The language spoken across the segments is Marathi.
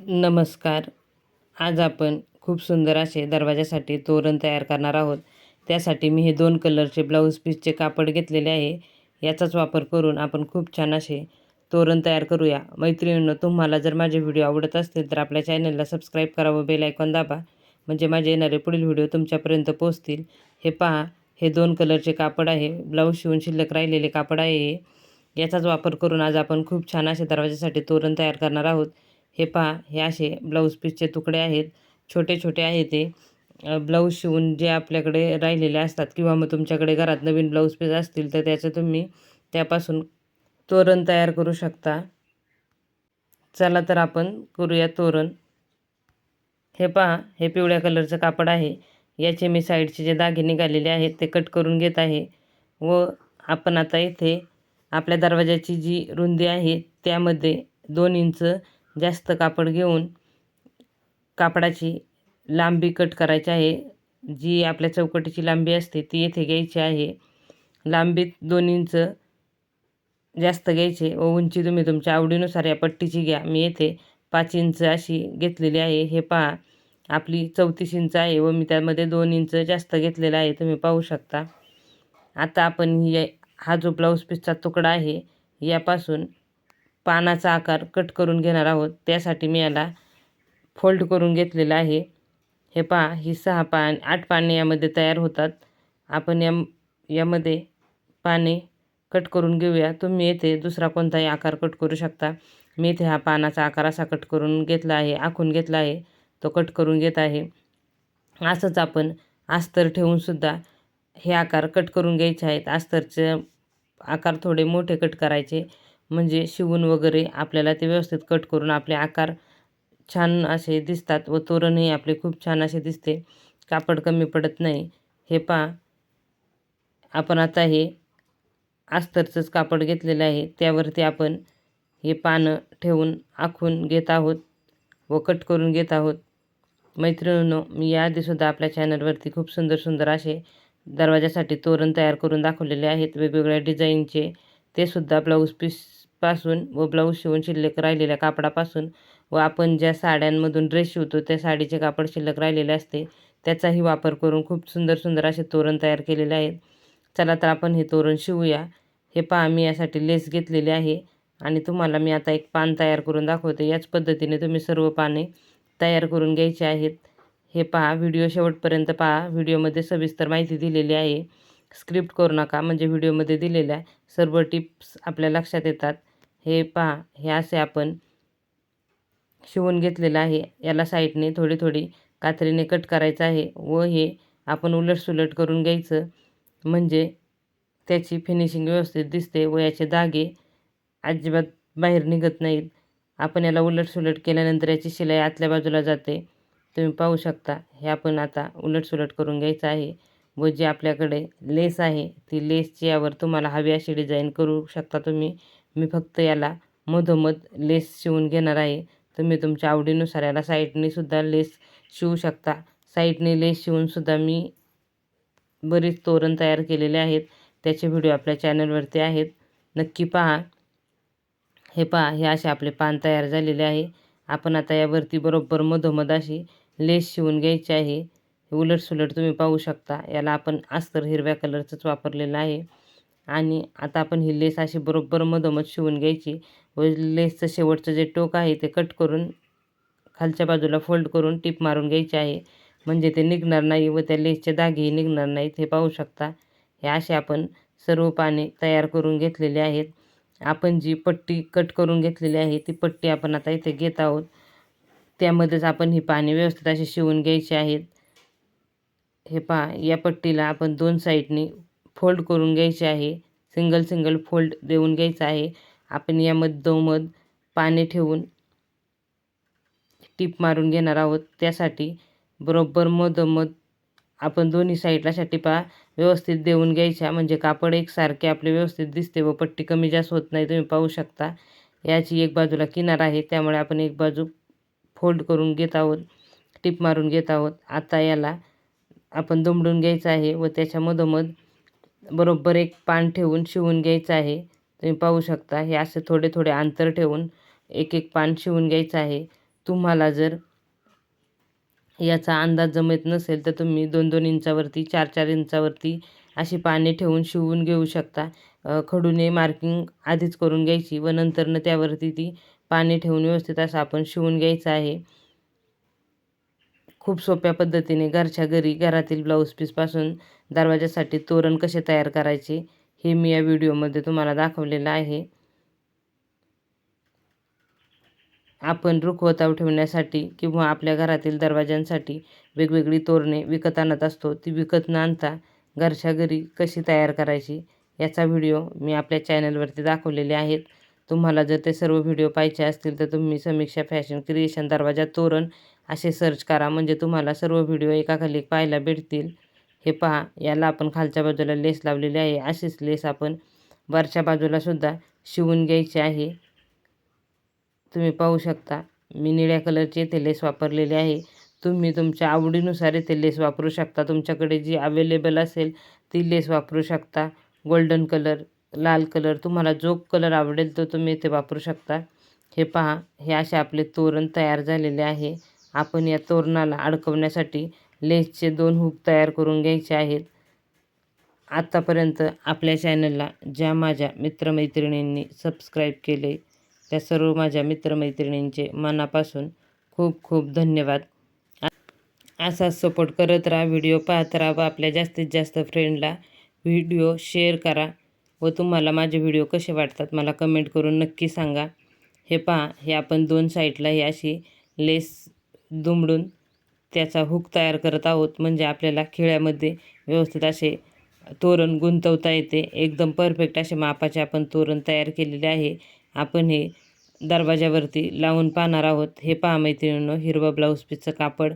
नमस्कार. आज आपण खूप सुंदर असे दरवाजासाठी तोरण तयार करणार आहोत. त्यासाठी मी हे दोन कलरचे ब्लाऊज पीसचे कापड घेतलेले आहे. याचाच वापर करून आपण खूप छान असे तोरण तयार करूया. मैत्रिणींनो तुम्हाला जर माझे व्हिडिओ आवडत असतील तर आपल्या चॅनलला सबस्क्राईब करा व बेल आयकॉन दाबा. म्हणजे माझे येणारे पुढील व्हिडिओ तुमच्यापर्यंत पोहोचतील. हे पहा हे दोन कलरचे कापड आहे. ब्लाऊज शिवून शिल्लक राहिलेले कापड आहे हे. याचाच वापर करून आज आपण खूप छान असे दरवाजासाठी तोरण तयार करणार आहोत. हे पहा हे असे ब्लाऊज पीसचे तुकडे आहेत. छोटे छोटे आहे ते. ब्लाऊज शिवून जे आपल्याकडे राहिलेले असतात किंवा मग तुमच्याकडे घरात नवीन ब्लाऊज पीस असतील तर त्याचं तुम्ही त्यापासून तोरण तयार करू शकता. चला तर आपण करूया तोरण. हे पहा हे पिवळ्या कलरचं कापड आहे. याचे मी साईडचे जे दागे निघालेले आहेत ते कट करून घेत आहे. व आपण आता इथे आपल्या दरवाजाची जी रुंदी आहे त्यामध्ये दोन इंच जास्त कापड घेऊन कापडाची लांबी कट करायची आहे. जी आपल्या चौकटीची लांबी असते ती येथे घ्यायची आहे. लांबीत दोन इंच जास्त घ्यायचे व उंची तुम्ही तुमच्या आवडीनुसार या पट्टीची घ्या. मी येथे पाच इंच अशी घेतलेली आहे. हे पहा आपली चौतीस इंच आहे व मी त्यामध्ये दोन इंच जास्त घेतलेला आहे. तुम्ही पाहू शकता. आता आपण ही हा जो ब्लाऊज पीसचा तुकडा आहे यापासून पानाचा आकार कट करून घेणार आहोत. त्यासाठी मी याला फोल्ड करून घेतलेला आहे. हे पहा ही सहा पान आठ पाने यामध्ये तयार होतात. आपण या यामध्ये पाने कट करून घेऊया. तुम्ही येथे दुसरा कोणताही आकार कट करू शकता. मी इथे हा पानाचा आकार असा कट करून घेतला आहे आखून घेतला आहे. तो कट करून घेत आहे. असंच आपण अस्तर ठेवूनसुद्धा हे आकार कट करून घ्यायचे आहेत. अस्तरचे आकार थोडे मोठे कट करायचे. म्हणजे शिवून वगैरे आपल्याला ते व्यवस्थित कट करून आपले आकार छान असे दिसतात व तोरणही आपले खूप छान असे दिसते. कापड कमी पडत नाही. हे पहा आपण आता हे अस्तरचंच कापड घेतलेलं आहे. त्यावरती आपण हे पानं ठेवून आखून घेत आहोत व कट करून घेत आहोत. मैत्रिणींनो मी याआधीसुद्धा आपल्या चॅनलवरती खूप सुंदर सुंदर असे दरवाजासाठी तोरण तयार करून दाखवलेले आहेत. वेगवेगळ्या डिझाईनचे ते सुद्धा ब्लाऊज पासून व ब्लाऊज शिवून शिल्लक राहिलेल्या कापडापासून व आपण ज्या साड्यांमधून ड्रेस शिवतो त्या साडीचे कापड शिल्लक राहिलेले असते त्याचाही वापर करून खूप सुंदर सुंदर असे तोरण तयार केलेले आहेत. चला तर आपण हे तोरण शिवूया. हे पहा मी यासाठी लेस घेतलेली आहे आणि तुम्हाला मी आता एक पान तयार करून दाखवते. याच पद्धतीने तुम्ही सर्व पाने तयार करून घ्यायचे आहेत. हे पहा व्हिडिओ शेवटपर्यंत पहा. व्हिडिओमध्ये सविस्तर माहिती दिलेली आहे. स्क्रिप्ट करू नका म्हणजे व्हिडिओमध्ये दिलेल्या सर्व टिप्स आपल्या लक्षात येतात. हे पहा हे असे आपण शिवून घेतलेलं आहे. याला साईडने थोडी थोडी कात्रीने कट करायचं आहे व हे आपण उलटसुलट करून घ्यायचं. म्हणजे त्याची फिनिशिंग व्यवस्थित दिसते व याचे धागे अजिबात बाहेर निघत नाहीत. आपण याला उलटसुलट केल्यानंतर याची शिलाई आतल्या बाजूला जाते. तुम्ही पाहू शकता हे आपण आता उलटसुलट करून घ्यायचं आहे व जी आपल्याकडे लेस आहे ती लेसची यावर तुम्हाला हवी अशी डिझाईन करू शकता तुम्ही. मी फक्त याला मधोमध लेस शिवून घेणार आहे. तुम्ही तुमच्या आवडीनुसार याला साईडनेसुद्धा लेस शिवू शकता. साईडने लेस शिवूनसुद्धा मी बरीच तोरण तयार केलेले आहेत. त्याचे व्हिडिओ आपल्या चॅनलवरती आहेत. नक्की पहा. हे पहा हे असे आपले पान तयार झालेले आहे. आपण आता यावरती बरोबर मधोमध अशी लेस शिवून घ्यायची आहे. उलटसुलट तुम्ही पाहू शकता. याला आपण अस्तर हिरव्या कलरचंच वापरलेलं आहे. आणि आता आपण ही लेस अशी बरोबर मधोमध शिवून घ्यायची. व लेसचं शेवटचं जे टोक आहे ते कट करून खालच्या बाजूला फोल्ड करून टीप मारून घ्यायची आहे. म्हणजे ते निघणार नाही व त्या लेसचे दागेही निघणार नाहीत हे पाहू शकता. हे असे आपण सर्व पाने तयार करून घेतलेले आहेत. आपण जी पट्टी कट करून घेतलेली आहे ती पट्टी आपण आता इथे घेत आहोत. त्यामध्येच आपण ही पाने व्यवस्थित अशी शिवून घ्यायची आहेत. हे पहा या पट्टीला आपण दोन साईडनी फोल्ड करून घ्यायचे आहे. सिंगल सिंगल फोल्ड देऊन घ्यायचं आहे. आपण यामध्ये दोमध पाने ठेवून टीप मारून घेणार आहोत. त्यासाठी बरोबर मधोमध आपण दोन्ही साईडला अशा टिपा व्यवस्थित देऊन घ्यायच्या. म्हणजे कापड एकसारखे आपले व्यवस्थित दिसते व पट्टी कमी जास्त होत नाही तुम्ही पाहू शकता. याची एक बाजूला किनार आहे त्यामुळे आपण एक बाजू फोल्ड करून घेत आहोत टिप मारून घेत आहोत. आता याला आपण दुमडून घ्यायचं आहे व त्याच्या मधोमध बरोबर एक पान ठेवून शिवून घ्यायचं आहे. तुम्ही पाहू शकता हे असे थोडे थोडे अंतर ठेवून एक एक पान शिवून घ्यायचं आहे. तुम्हाला जर याचा अंदाज जमत नसेल तर तुम्ही दोन दोन इंचावरती चार चार इंचावरती अशी पाने ठेवून शिवून घेऊ शकता. खडूने मार्किंग आधीच करून घ्यायची व नंतरनं त्यावरती ती पाने ठेवून व्यवस्थित असं आपण शिवून घ्यायचं आहे. खूप सोप्या पद्धतीने घरच्या घरी घरातील ब्लाऊज पीसपासून दरवाजासाठी तोरण कसे तयार करायचे हे मी या व्हिडिओमध्ये तुम्हाला दाखवलेलं आहे. आपण रुखवताव ठेवण्यासाठी किंवा आपल्या घरातील दरवाजांसाठी वेगवेगळी तोरणे विकत आणत असतो. ती विकत न आणता घरच्या घरी कशी तयार करायची याचा व्हिडिओ मी आपल्या चॅनलवरती दाखवलेले आहेत. तुम्हाला जर ते सर्व व्हिडिओ पाहिजे असतील तर तुम्ही समीक्षा फॅशन क्रिएशन दरवाजा तोरण असे सर्च करा. म्हणजे तुम्हाला सर्व व्हिडिओ एकाखाली पाहायला भेटतील. हे पहा याला आपण खालच्या बाजूला लेस लावलेली आहे. अशीच लेस आपण वरच्या बाजूला सुद्धा शिवून घ्यायची आहे. तुम्ही पाहू शकता मी निळ्या कलरची येथे लेस वापरलेली आहे. तुम्ही तुमच्या आवडीनुसार येथे लेस वापरू शकता. तुमच्याकडे जी अवेलेबल असेल ती लेस वापरू शकता. गोल्डन कलर लाल कलर तुम्हाला जो कलर आवडेल तो तुम्ही इथे वापरू शकता. हे पहा हे असे आपले तोरण तयार झालेले आहे. आपण या तोरणाला अडकवण्यासाठी लेसचे दोन हुक तयार करून घ्यायचे आहेत. आत्तापर्यंत आपल्या चॅनलला ज्या माझ्या मित्रमैत्रिणींनी सबस्क्राईब केले त्या सर्व माझ्या मित्रमैत्रिणींचे मनापासून खूप खूप धन्यवाद. असाच सपोर्ट करत राहा व्हिडिओ पाहत राहा व आपल्या जास्तीत जास्त फ्रेंडला व्हिडिओ शेअर करा व तुम्हाला माझे व्हिडिओ कसे वाटतात मला कमेंट करून नक्की सांगा. हे पहा हे आपण दोन साईडला ही अशी लेस दुमडून त्याचा हुक तयार करत आहोत. म्हणजे आपल्याला खिळ्यामध्ये व्यवस्थित असे तोरण गुंतवता येते. एकदम परफेक्ट असे मापाचे आपण तोरण तयार केलेले आहे. आपण हे दरवाजावरती लावून पाहणार आहोत. हे पहा मैत्रिणीनं हिरवं ब्लाऊज पीसचं कापड.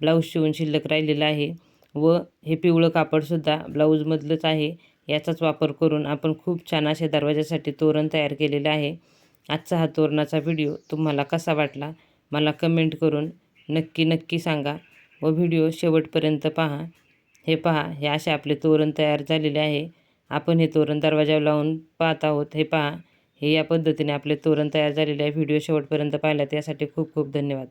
ब्लाऊज शिवून शिल्लक राहिलेलं आहे. व हे पिवळं कापडसुद्धा ब्लाऊजमधलंच आहे. याचाच वापर करून आपण खूप छान असे दरवाजासाठी तोरण तयार केलेलं आहे. आजचा हा तोरणाचा व्हिडिओ तुम्हाला कसा वाटला? मला कमेंट करून नक्की नक्की सांगा व व्हिडिओ शेवटपर्यंत पहा. हे पहा हे असे आपले तोरण तयार झालेले आहे. आपण हे तोरण दरवाजावर लावून पाहत आहोत. हे पहा हे या पद्धतीने आपले तोरण तयार झालेले आहे. व्हिडिओ शेवटपर्यंत पाहिला त्यासाठी खूप खूप धन्यवाद.